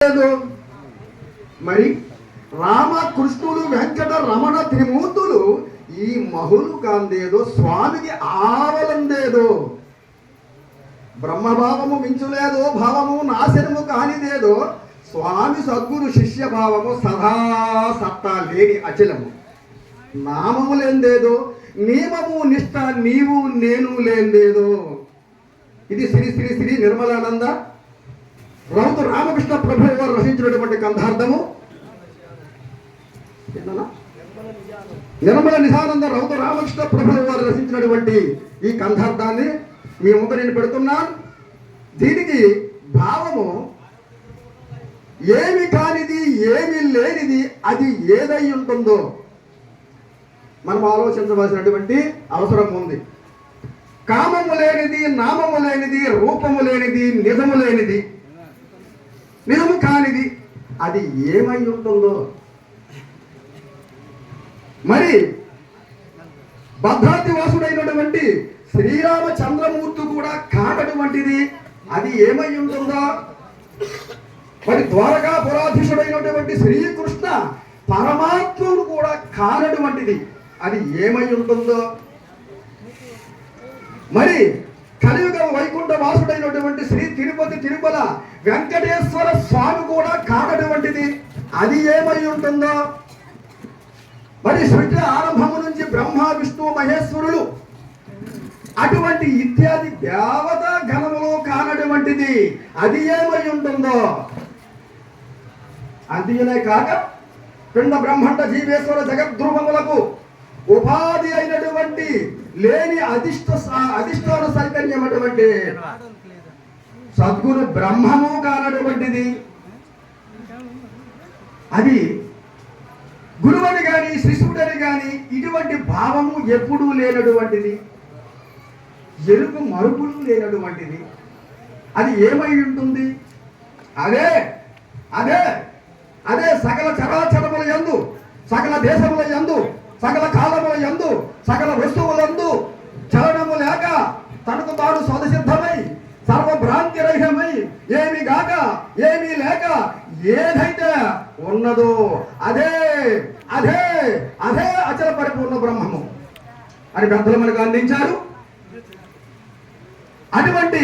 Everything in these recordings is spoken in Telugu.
లేదు. మరి రామ కృష్ణుడు వెంకట రమణ త్రిమూర్తులు ఈ మహులు కాందేదో స్వామికి ఆవలందేదో బ్రహ్మభావము మించులేదో భావము నాశనము కానిదేదో స్వామి సద్గురు శిష్య భావము సదా సత్తా లేని అచలము. నామము లేందేదో నియమము నిష్ట నీవు నేను లేందేదో ఇది శ్రీ శ్రీ శ్రీ నిర్మలానంద రౌత రామకృష్ణ ప్రభు వారు రచించినటువంటి కంధార్థము నిర్మల నిధానంద రౌత రామకృష్ణ ప్రభు వారు రచించినటువంటి ఈ కంధార్థాన్ని మీ ముందు నేను పెడుతున్నాను దీనికి భావము ఏమి కానిది ఏమి లేనిది అది ఏదై ఉంటుందో మనం ఆలోచించవలసినటువంటి అవసరం ఉంది. కామము లేనిది నామము లేనిది రూపము లేనిది నిజము లేనిది కానిది? అది ఏమై ఉంటుందో? మరి భద్రాద్రివాసుడైనటువంటి శ్రీరామచంద్రమూర్తి కూడా కానటువంటిది అది ఏమై ఉంటుందో? మరి ద్వారకా పురాధీశుడైనటువంటి శ్రీకృష్ణ పరమాత్ముడు కూడా కానటువంటిది అది ఏమై ఉంటుందో? మరి లోపల వెంకటేశ్వర స్వామి కూడా కానటువంటిది అది ఏమై ఉంటుందో? మరి సృష్టి ఆరంభము నుంచి బ్రహ్మ విష్ణు మహేశ్వరులు అటువంటి ఇత్యాది దేవత గణములు కానటువంటిది అది ఏమై ఉంటుందో? అంతేనే కాక పిండ బ్రహ్మాండ జీవేశ్వర జగద్ధ్రువములకు ఉపాధి అయినటువంటి లేని అధిష్ట అధిష్టాన సైతన్యం అటువంటి సద్గురు బ్రహ్మము కానటువంటిది అది గురువని కానీ శిశువుడని కానీ ఇటువంటి భావము ఎప్పుడూ లేనటువంటిది ఎరుపు మరుపులు లేనటువంటిది అది ఏమై ఉంటుంది? అదే అదే అదే సకల చరాచరముల యందు సకల దేశముల యందు సకల కాలముల యందు సకల వస్తువులందు చలనము లేక తనకు తాను స్వతసిద్ధమై ఏమి గాక ఏమీ లేక ఏదైతే ఉన్నదో అదే అదే అదే అచల పరిపూర్ణ బ్రహ్మము. అని పెద్దలు మనకు అందించారు. అటువంటి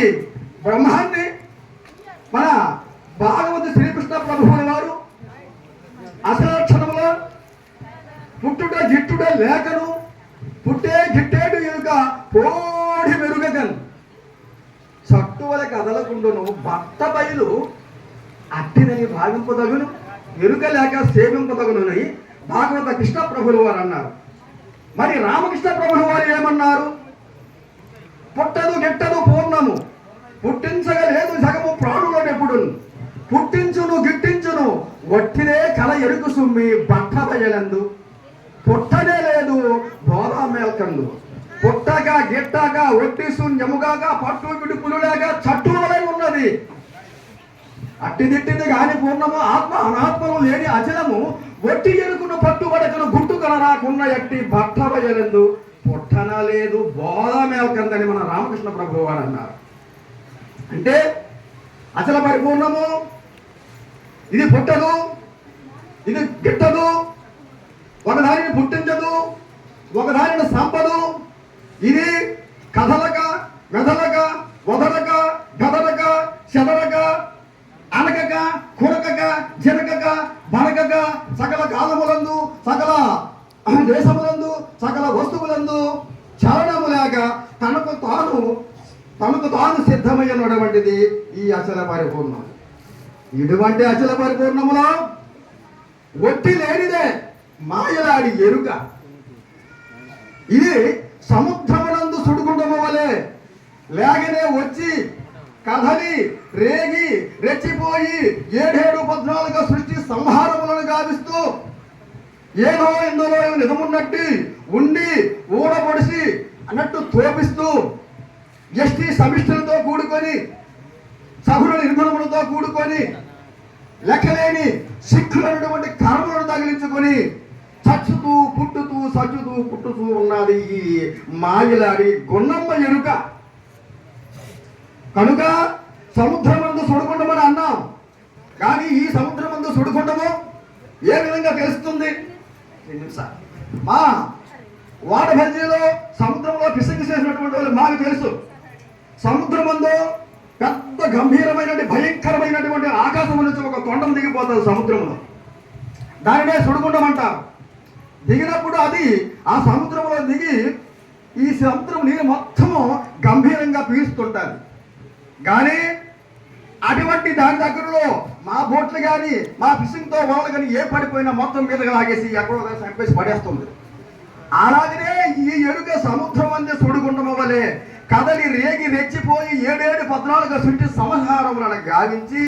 బ్రహ్మాన్ని మన భాగవత శ్రీకృష్ణ ప్రభువుల వారు అసలక్షణముల పుట్టుట జిట్టుట లేఖను పుట్టే జిట్టేడు ఎరుక పోడి కదలకుండును భర్త బయలు అట్టిదని భావింపదగును ఎరుక లేక సేవింపదగునని భాగవత కృష్ణ ప్రభులు వారు అన్నారు. మరి రామకృష్ణ ప్రభులు వారు ఏమన్నారు? పుట్టదు గిట్టదు పూర్ణము. పుట్టించగలేదు సగము ప్రాణులనెప్పుడు పుట్టించును గిట్టించును వట్టినే కల ఎరుకు సుమ్మి బట్ట బయలందు. పుట్టనే లేదు బోధా మేల్కందు. పుట్టగా గిట్టగా ఒట్టి శూన్యముగాగా పట్టు విడుపులులాగా చట్టు ఉన్నది అట్టి దిట్టింది కాని పూర్ణము ఆత్మ అనాత్మము లేని అచలము. వట్టి ఎరుకును పట్టుబడకను గుట్టు కలరాకున్న ఎట్టి భర్త బయలందు పుట్టన లేదు బోధ మేల్కందని మన రామకృష్ణ ప్రభు వారు అన్నారు. అంటే అచల పరిపూర్ణము ఇది పుట్టదు ఇది గిట్టదు ఒకదానిని పుట్టించదు ఒకదానిని సంపదు. ఇది కథలక మెదలక వదలక చెదరక అనకక కురకక జరగక బనకక సకల కాలములందు సకల దేశములందు సకల వస్తువులందు చలనము లేక తనకు తాను తనకు తాను సిద్ధమైనటువంటిది ఈ అచల పరిపూర్ణం. ఇటువంటి అచల పరిపూర్ణములో ఒట్టి లేనిదే మాయలాడి ఎరుక. ఇది సముద్రమునందు సుడుకుండము వలె లేగనే వచ్చి కథని రేగి రెచ్చిపోయి ఏడేడు పద్నాలుగు సృష్టి సంహారములను గావిస్తూ ఏదో ఇందులో నిజమున్నట్టు ఉండి ఊడపొడిసి అన్నట్టు తోపిస్తూ ఎస్టీ సమిష్టిలతో కూడుకొని సభుల నిర్గుణములతో కూడుకొని లెక్కలేని సిక్కులైనటువంటి కర్మలను తగిలించుకొని చచ్చుతూ పుట్టుతూ సచ్చుతూ పుట్టుతూ ఉన్నది ఈ మాయలాడి గున్నమ్మ ఎరుక. కనుక సముద్రమందు సుడకుండమని అన్నాం. కానీ ఈ సముద్రం ముందు సుడిగుండము ఏ విధంగా తెలుస్తుంది. మా సముద్రంలో పిసంగి చేసినటువంటి వాళ్ళు మాకు తెలుసు. సముద్రం ముందు పెద్ద గంభీరమైనటువంటి భయంకరమైనటువంటి ఆకాశం నుంచి ఒక కొండను దిగిపోతుంది సముద్రంలో దానినే సుడిగుండం అంటారు. దిగినప్పుడు అది ఆ సముద్రంలో దిగి ఈ సముద్రం నీరు మొత్తము గంభీరంగా పీలుస్తుంటుంది కానీ అటువంటి దాని దగ్గరలో మా బోట్లు కానీ మా ఫిషింగ్తో వాళ్ళు కానీ ఏ పడిపోయినా మొత్తం మీదకి లాగేసి ఎక్కడో చంపేసి పడేస్తుంది. అలాగనే ఈ ఎరుక సముద్రం అందే సుడిగుండము వలె కదలి రేగి రెచ్చిపోయి ఏడేడు పద్నాలుగు సుంటి సంహారములను గావించి